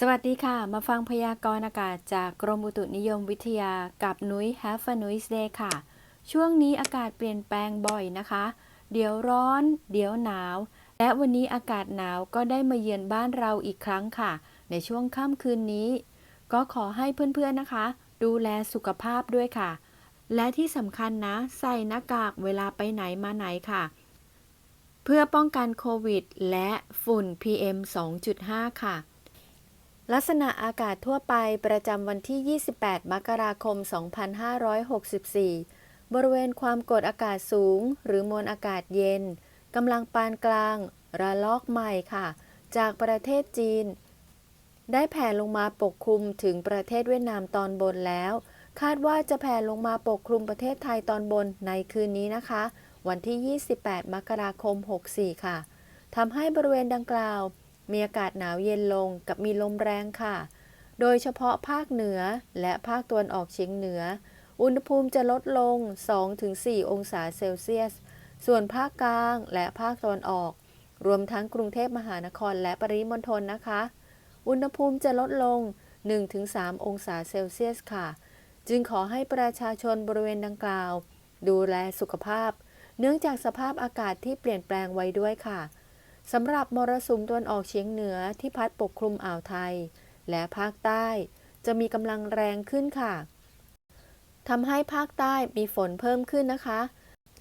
สวัสดีค่ะ มาฟังพยากรณ์อากาศจากกรมอุตุนิยมวิทยากับนุ้ย Have a nice day ค่ะ ช่วงนี้อากาศเปลี่ยนแปลงบ่อยนะคะ เดี๋ยวร้อน เดี๋ยวหนาว และวันนี้อากาศหนาวก็ได้มาเยือนบ้านเราอีกครั้งค่ะ ในช่วงค่ำคืนนี้ ก็ขอให้เพื่อนๆนะคะ ดูแลสุขภาพด้วยค่ะ และที่สำคัญนะ ใส่หน้ากากเวลาไปไหนมาไหนค่ะ เพื่อป้องกันโควิด และฝุ่น PM 2.5 ค่ะ ลักษณะอากาศทั่วไปประจำวันที่ 28 มกราคม 2564 บริเวณความกดอากาศสูง หรือมวลอากาศเย็นกำลังปานกลาง ระลอกใหม่ค่ะ จากประเทศจีน ได้แผ่ลงมาปกคลุมถึงประเทศเวียดนามตอนบนแล้ว คาดว่าจะแผ่ลงมาปกคลุมประเทศไทยตอนบนในคืนนี้นะคะ วันที่ 28 มกราคม 64 ค่ะทำให้บริเวณดังกล่าว มีอากาศหนาวเย็นลงกับมีลมแรงค่ะ โดยเฉพาะภาคเหนือและภาคตะวันออกเฉียงเหนือ อุณหภูมิจะลดลง 2-4 องศาเซลเซียส ส่วนภาคกลางและภาคตะวันออก รวมทั้งกรุงเทพมหานครและปริมณฑลนะคะ อุณหภูมิจะลดลง 1-3 องศาเซลเซียสค่ะ จึงขอให้ประชาชนบริเวณดังกล่าว ดูแลสุขภาพ เนื่องจากสภาพอากาศที่เปลี่ยนแปลงไว้ด้วยค่ะ สำหรับมรสุมตะวันออกเฉียงเหนือที่พัดปกคลุมอ่าวไทย และภาคใต้ จะมีกำลังแรงขึ้นค่ะทำให้ภาคใต้มีฝนเพิ่มขึ้นนะคะ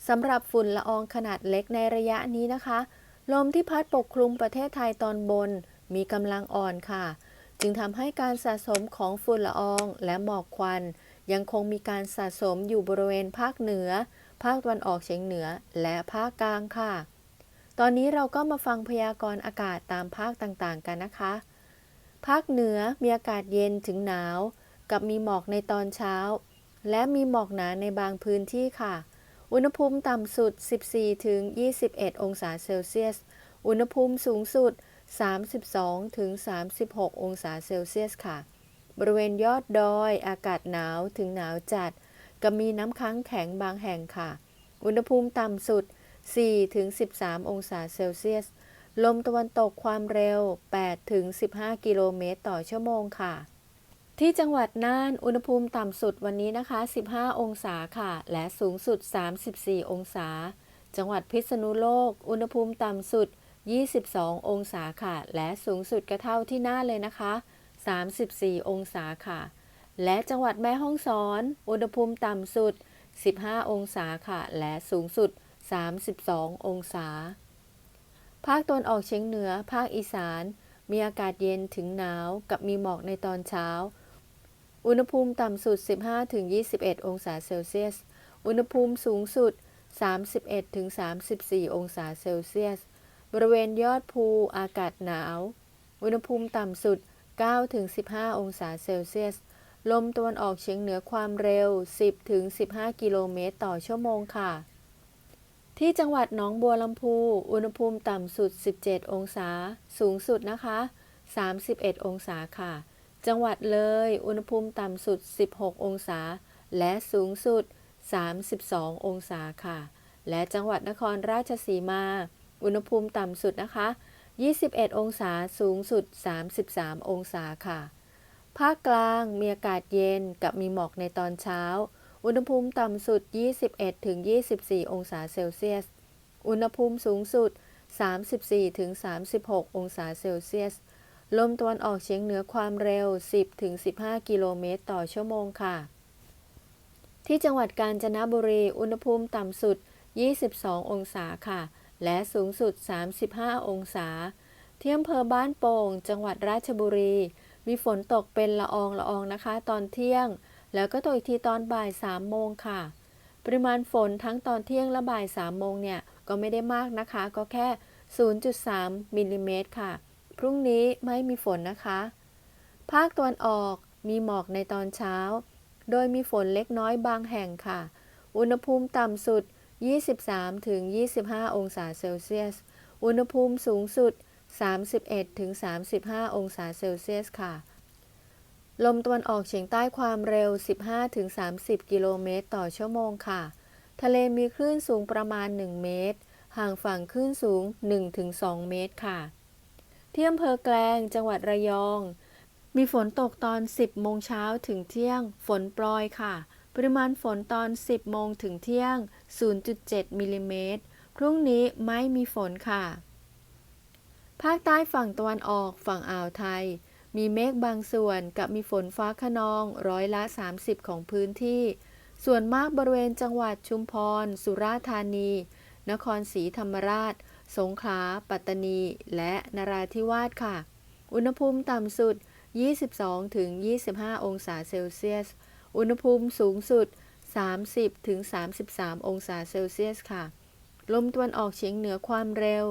สำหรับฝุ่นละอองขนาดเล็กในระยะนี้นะคะ ลมที่พัดปกคลุมประเทศไทยตอนบน มีกำลังอ่อนค่ะ จึงทำให้การสะสมของฝุ่นละอองและหมอกควัน ยังคงมีการสะสมอยู่บริเวณภาคเหนือ ภาคตะวันออกเฉียงเหนือ และภาคกลางค่ะ ตอนนี้เราก็มาฟังพยากรณ์อากาศตามภาคต่างๆ กันนะคะ ภาคเหนือมีอากาศเย็นถึงหนาว กับมีหมอกในตอนเช้า และมีหมอกหนาในบางพื้นที่ค่ะ อุณหภูมิต่ำสุด 14 ถึง 21 องศาเซลเซียส อุณหภูมิสูงสุด 32 ถึง 36 องศาเซลเซียสค่ะ บริเวณยอดดอยอากาศหนาวถึงหนาวจัด กับมีน้ำค้างแข็งบางแห่งค่ะ อุณหภูมิต่ำสุด 4ถึง13 องศาเซลเซียส ลมตะวันตกความเร็ว8ถึง15 กิโลเมตรต่อชั่วโมงค่ะ ที่จังหวัดน่าน อุณหภูมิต่ำสุดวันนี้นะคะ 15 องศาค่ะ และสูงสุด 34 องศา จังหวัดพิษณุโลก อุณหภูมิต่ำสุด 22 องศาค่ะ และสูงสุดก็เท่าที่น่านเลยนะคะ 34 องศาค่ะ และจังหวัดแม่ฮ่องสอน อุณหภูมิต่ำสุด 15 องศาค่ะ และสูงสุด 32 องศา ภาคตะวันออกเฉียงเหนือ ภาคอีสาน มีอากาศเย็นถึงหนาวกับมีหมอกในตอนเช้า อุณหภูมิต่ำสุด 15-21 องศาเซลเซียส อุณหภูมิสูงสุด 31-34 องศาเซลเซียส บริเวณยอดภูอากาศหนาว อุณหภูมิต่ำสุด 9-15 องศาเซลเซียส ลมตะวันออกเฉียงเหนือความเร็ว 10-15 กิโลเมตรต่อชั่วโมงค่ะ ที่จังหวัดหนองบัวลำพู อุณหภูมิต่ำสุด 17 องศา สูงสุดนะคะ 31 องศาค่ะ จังหวัดเลย อุณหภูมิต่ำสุด 16 องศา และสูงสุด 32 องศาค่ะ และจังหวัดนครราชสีมา อุณหภูมิต่ำสุดนะคะ 21 องศา สูงสุด 33 องศาค่ะ ภาคกลางมีอากาศเย็นกับมีหมอกในตอนเช้า อุณหภูมิต่ำสุด 21-24 องศาเซลเซียส อุณหภูมิสูงสุด 34-36 องศาเซลเซียส ลมตะวันออกเฉียงเหนือความเร็ว 10-15 กิโลเมตรต่อชั่วโมงค่ะ ที่จังหวัดกาญจนบุรี อุณหภูมิต่ำสุด 22 องศาค่ะ และสูงสุด 35 องศา เที่อำเภอบ้านโป่ง จังหวัดราชบุรี มีฝนตกเป็นละอองละอองนะคะ ตอนเที่ยง แล้วก็ตกอีกทีตอนบ่าย3โมงค่ะ ปริมาณฝนทั้งตอนเที่ยงและบ่าย3โมงเนี่ย ก็ไม่ได้มากนะคะ ก็แค่ 0.3มิลลิเมตรค่ะ พรุ่งนี้ไม่มีฝนนะคะ ภาคตะวันออกมีหมอกในตอนเช้า โดยมีฝนเล็กน้อยบางแห่งค่ะ อุณหภูมิต่ำสุด 23-25 องศาเซลเซียส อุณหภูมิสูงสุด 31-35 องศาเซลเซียสค่ะ ลมตะวันออกเฉียงใต้ความเร็ว 15-30 กิโลเมตรต่อชั่วโมงค่ะ ทะเลมีคลื่นสูงประมาณ 1 เมตร ห่างฝั่งคลื่นสูง 1-2 เมตรค่ะ ที่อำเภอแกลง จังหวัดระยอง มีฝนตกตอน 10 โมงเช้าถึงเที่ยง ฝนโปรยค่ะ ปริมาณฝนตอน 10 โมงถึงเที่ยง 0.7 มิลลิเมตร พรุ่งนี้ไม่มีฝนค่ะ ภาคใต้ฝั่งตะวันออกฝั่งอ่าวไทย มีเมฆบางส่วนกับมีฝนฟ้าขนองร้อยละ 30 ของพื้นที่ ส่วนมากบริเวณจังหวัดชุมพร สุราษฎร์ธานี นครศรีธรรมราช สงขลา ปัตตานี และนราธิวาสค่ะ อุณหภูมิต่ำสุด 22ถึง25 องศาเซลเซียส อุณหภูมิสูงสุด 30ถึง33 องศาเซลเซียสค่ะ ลมตะวันออกเฉียงเหนือความเร็ว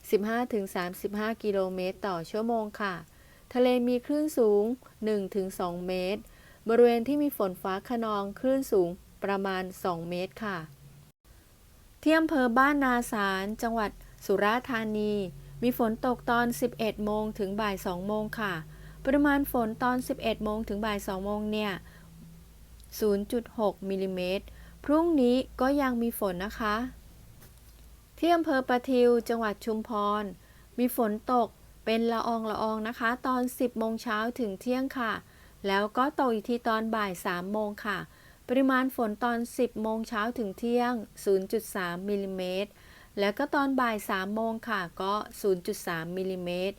15ถึง35 กิโลเมตรต่อชั่วโมงค่ะ ทะเลมีคลื่นสูง1ถึง2เมตร บริเวณที่มีฝนฟ้าขนองคลื่นสูงประมาณ 2 เมตรค่ะ ที่อำเภอบ้านนาสารจังหวัดสุราษฎร์ธานี มีฝนตกตอน 11 โมงถึงบ่าย 2 โมงค่ะ ปริมาณฝนตอน 11 โมงถึงบ่าย 2 โมงเนี่ย 0.6 มิลลิเมตร พรุ่งนี้ก็ยังมีฝนนะคะ ที่อำเภอประทิวจังหวัดชุมพร มีฝนตก เป็นละอองละอองนะคะ ตอน 10โมงเช้าถึงเที่ยงค่ะ แล้วก็ตกอีกทีตอนบ่าย3โมงค่ะ ปริมาณฝนตอน 10โมงเช้าถึงเที่ยง 0.3มิลลิเมตรแล้วก็ตอนบ่าย3โมงค่ะก็ 0.3มิลลิเมตร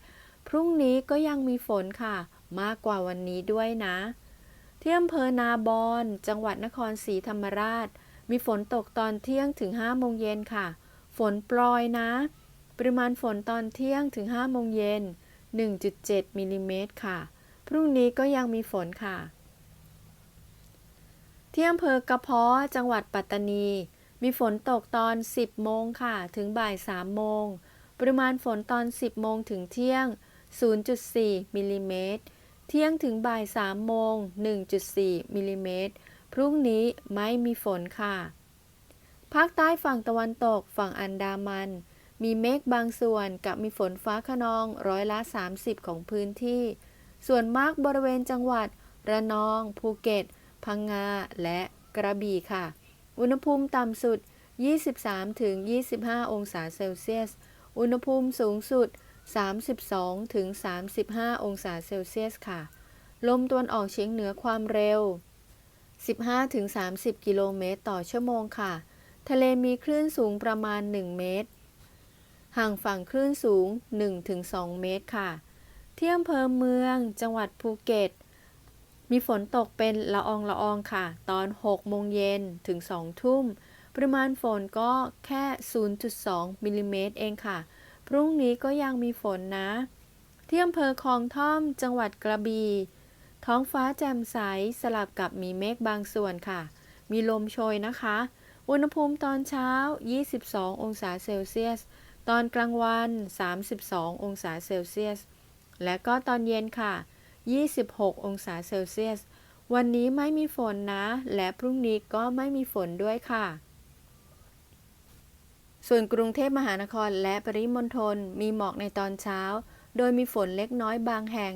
พรุ่งนี้ก็ยังมีฝนค่ะ มากกว่าวันนี้ด้วยนะที่อำเภอนาบอนจังหวัดนครศรีธรรมราช มีฝนตกตอนเที่ยงถึง5โมงเย็นค่ะ ฝนโปรยนะ ปริมาณฝนตอนเที่ยงถึง5โมงเย็น 1.7มิลลิเมตรค่ะ พรุ่งนี้ก็ยังมีฝนค่ะ ที่อำเภอกระเพาะจังหวัดปัตตานี มีฝนตกตอน 10 โมงค่ะ ถึงบ่าย 3 โมง ปริมาณฝนตอน 10 โมงถึงเที่ยง 0.4มิลลิเมตร เที่ยงถึงบ่าย 3 โมง 1.4มิลลิเมตร พรุ่งนี้ไม่มีฝนค่ะ ภาคใต้ฝั่งตะวันตกฝั่งอันดามัน มีเมฆบางส่วนกับมีฝนฟ้าขนองร้อยละ 30 ของพื้นที่ ส่วนมากบริเวณจังหวัด ระนอง ภูเก็ต พังงา และกระบี่ค่ะ อุณหภูมิต่ำสุด 23ถึง25 องศาเซลเซียส อุณหภูมิสูงสุด 32ถึง35 องศาเซลเซียสค่ะ ลมตะวันออกเฉียงเหนือความเร็ว 15ถึง30 กิโลเมตรต่อชั่วโมงค่ะ ทะเลมีคลื่นสูงประมาณ 1 เมตร ห่างฝั่งคลื่นสูง 1-2 เมตรค่ะ ที่อำเภอเมือง จังหวัดภูเก็ต มีฝนตกเป็นละอองละอองค่ะ ตอน 6 โมงเย็นถึง 2 ทุ่ม ปริมาณฝนก็แค่ 0.2 มิลลิเมตรเองค่ะ พรุ่งนี้ก็ยังมีฝนนะ ที่อำเภอคลองท่อม จังหวัดกระบี่ ท้องฟ้าแจ่มใสสลับกับมีเมฆบางส่วนค่ะ มีลมโชยนะคะ อุณหภูมิตอนเช้า 22 องศาเซลเซียส ตอนกลางวัน 32 องศาเซลเซียส และก็ตอนเย็นค่ะ 26 องศาเซลเซียส วันนี้ไม่มีฝนนะ และพรุ่งนี้ก็ไม่มีฝนด้วยค่ะ ส่วนกรุงเทพมหานครและปริมณฑลมีหมอกในตอนเช้า โดยมีฝนเล็กน้อยบางแห่ง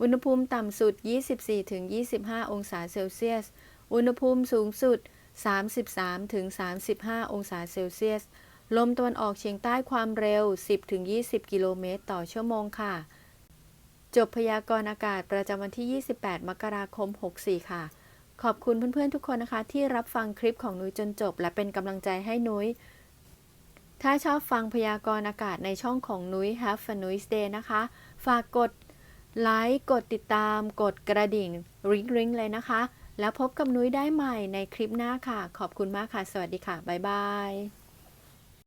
อุณหภูมิต่ำสุด 24-25 องศาเซลเซียส อุณหภูมิสูงสุด 33-35 องศาเซลเซียส ลมตะวันออกเฉียงใต้ความเร็ว 10-20 กิโลเมตรต่อชั่วโมงค่ะ จบพยากรณ์อากาศประจำวันที่ 28 มกราคม 64 ค่ะ ขอบคุณเพื่อนๆทุกคนนะคะ ที่รับฟังคลิปของนุ้ยจนจบ และเป็นกำลังใจให้นุ้ย ถ้าชอบฟังพยากรณ์อากาศในช่องของนุ้ย Have a nice day นะคะ ฝากกดไลค์กดติดตาม กดกระดิ่งริงริงเลยนะคะ แล้วพบกับนุ้ยได้ใหม่ในคลิปหน้าค่ะ ขอบคุณมากค่ะ สวัสดีค่ะ บ๊ายบาย